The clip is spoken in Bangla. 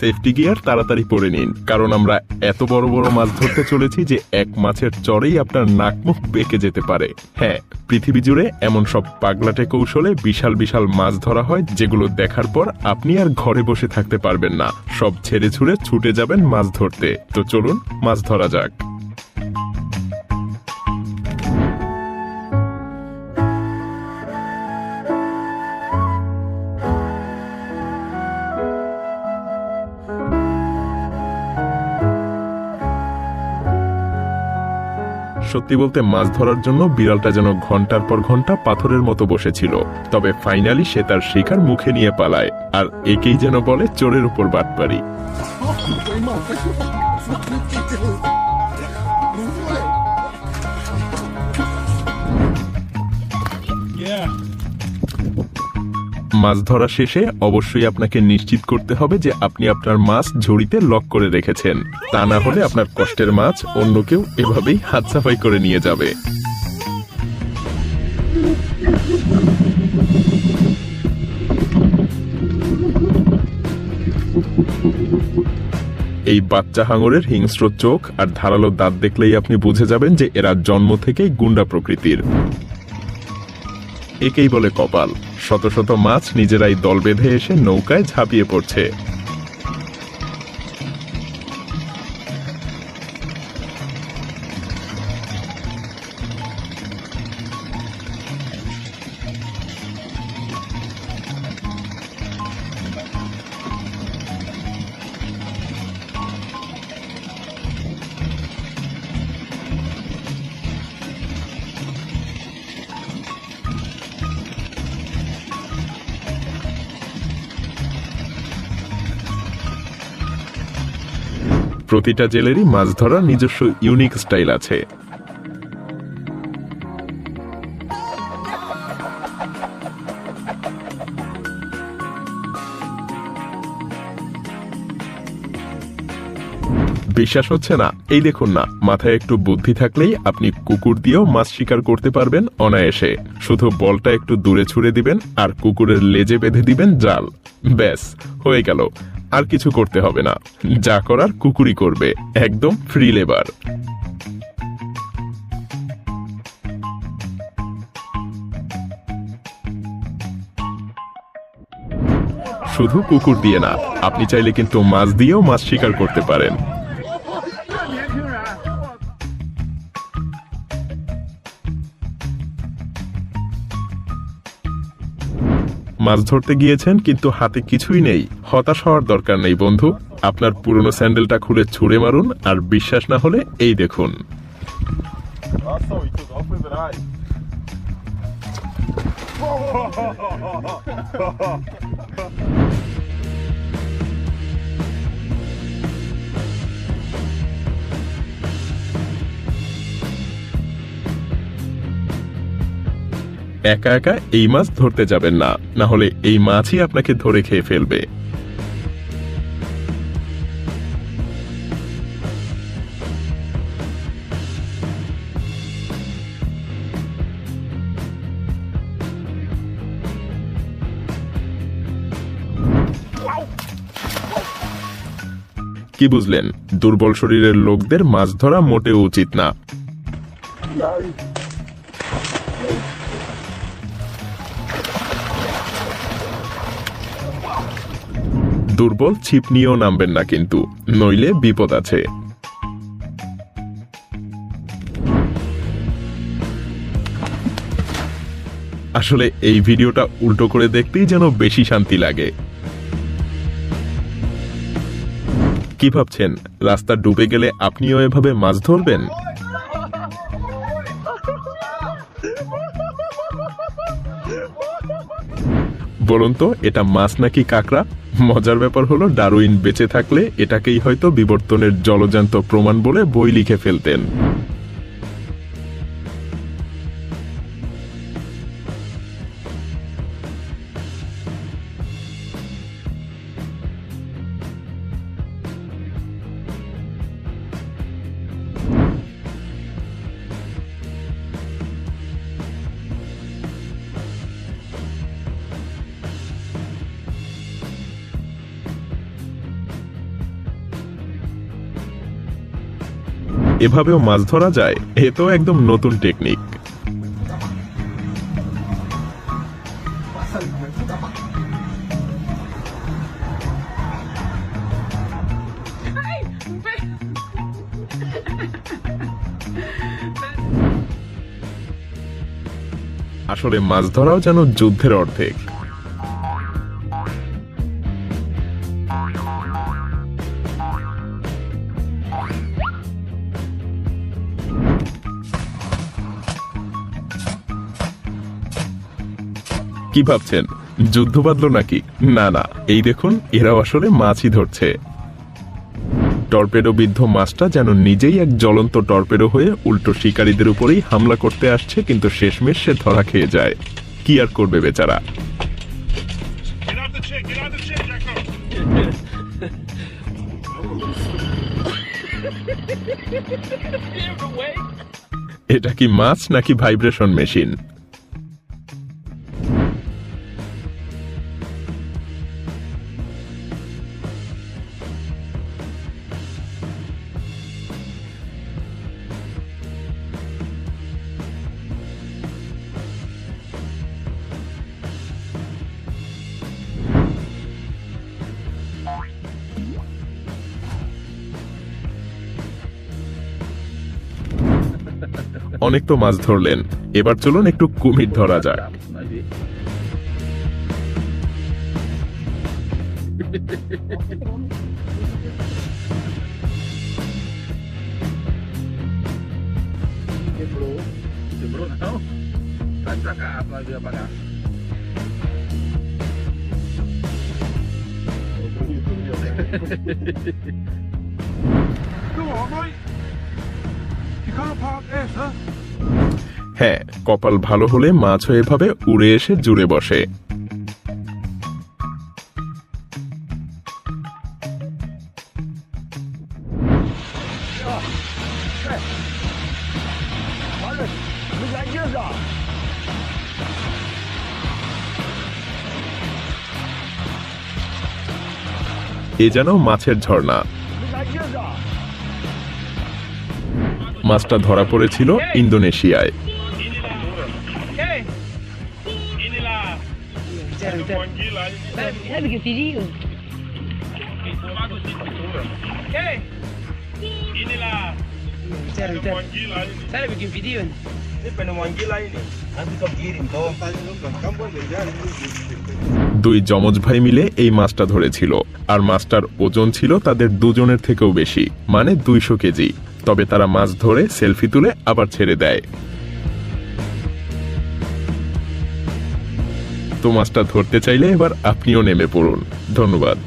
সেফটি গিয়ার তাড়াতাড়ি পরে নিন। কারণ আমরা এত বড় বড় মাছ ধরতে চলেছি যে এক মাছের চরেই আপনার নাক মুখ বেঁকে যেতে পারে। হ্যাঁ পৃথিবী জুড়ে এমন সব পাগলাটে কৌশলে বিশাল বিশাল মাছ ধরা হয় যেগুলো দেখার পর আপনি আর ঘরে বসে থাকতে পারবেন না। সব ছেড়ে ছুড়ে ছুটে যাবেন মাছ ধরতে। তো চলুন, মাছ ধরা যাক। সত্যি বলতে মাছ ধরার জন্য বিড়ালটা যেন ঘণ্টার পর ঘণ্টা পাথরের মতো বসেছিল। তবে ফাইনালি সে তার শিকার মুখে নিয়ে পালায় আর একেই যেন বলে চোরের উপর বাটপারি। মাছ ধরা শেষে অবশ্যই আপনাকে নিশ্চিত করতে হবে যে আপনি আপনার মাছ ঝুড়িতে লক করে রেখেছেন। তা না হলে আপনার কষ্টের মাছ অন্য কেউ এভাবেই হাত সাফাই করে নিয়ে যাবে। এই বাচ্চা হাঙরের হিংস্র চোখ আর ধারালো দাঁত দেখলেই আপনি বুঝে যাবেন যে এরা জন্ম থেকেই গুন্ডা প্রকৃতির। একেই বলে কপাল। শত শত মাছ নিজেরাই দল বেঁধে এসে নৌকায় ঝাঁপিয়ে পড়ছে। প্রতিটা জেলেরই মাছ ধরার নিজস্ব ইউনিক স্টাইল আছে। বিশ্বাস হচ্ছে না। এই দেখুন না, মাথায় একটু বুদ্ধি থাকলেই আপনি কুকুর দিয়েও মাছ শিকার করতে পারবেন অনায়াসে। শুধু বলটা একটু দূরে ছুড়ে দিবেন আর কুকুরের লেজে বেঁধে দিবেন জাল। ব্যাস, হয়ে গেল। আর কিছু করতে হবে না। যা করার কুকুরি করবে। একদম ফ্রি লেবার শুধু কুকুর দিয়ে না, আপনি চাইলে কিন্তু মাছ দিয়েও মাছ শিকার করতে পারেন। মাছ ধরতে গিয়েছেন কিন্তু হাতে কিছুই নেই। হতাশ হওয়ার দরকার নেই বন্ধু। আপনার পুরনো স্যান্ডেলটা খুলে ছুঁড়ে মারুন আর বিশ্বাস না হলে এই দেখুন। Achso, একা একা এই মাছ ধরতে যাবেন না। না হলে এই মাছই আপনাকে ধরে খেয়ে ফেলবে। কি বুঝলেন? দুর্বল শরীরের লোকদের মাছ ধরা মোটেও উচিত না। দুর্বল ছিপ নিয়েও নামবেন না কিন্তু, নইলে বিপদ আছে। আসলে এই ভিডিওটা উল্টো করে দেখতেই যেন বেশি শান্তি লাগে। কি ভাবছেন? রাস্তা ডুবে গেলে আপনিও এভাবে মাছ ধরবেন? বলুন তো, এটা মাছ নাকি কাঁকড়া? মজার ব্যাপার হলো, ডারউইন বেঁচে থাকলে এটাকেই হয়তো বিবর্তনের জলজান্ত প্রমাণ বলে বই লিখে ফেলতেন। এভাবেও মাছ ধরা যায়, এ তো একদম নতুন টেকনিক আসলে মাছ ধরাও যেন যুদ্ধের অর্ধেক। কি ভাবছেন? যুদ্ধ বাঁধলো নাকি? না না, এই দেখুন, এরাও আসলে মাছই ধরছে। টর্পেডো বিদ্ধ মাছটা যেন নিজেই এক জ্বলন্ত টর্পেডো হয়ে উল্টো শিকারীদের উপরেই হামলা করতে আসছে, কিন্তু শেষমেশ সে ধরা খেয়ে যায়। কি আর করবে বেচারা. এটা কি মাছ নাকি ভাইব্রেশন মেশিন? অনেক তো মাছ ধরলেন এবার চলুন একটু কুমির ধরা যাক. Come on, mate. You can't park there, sir. হ্যাঁ কপাল ভালো হলে মাছও এভাবে উড়ে এসে জুড়ে বসে। এ যেন মাছের ঝর্ণা। মাছটা ধরা পড়েছিল ইন্দোনেশিয়ায়। দুই যমজ ভাই মিলে এই মাছটা ধরেছিল, আর মাছটার ওজন ছিল তাদের দুজনের থেকেও বেশি মানে দুইশো কেজি। তবে তারা মাছ ধরে সেলফি তুলে আবার ছেড়ে দেয়। তো মাছটা ধরতে চাইলে এবার আপনিও নেমে পড়ুন। ধন্যবাদ।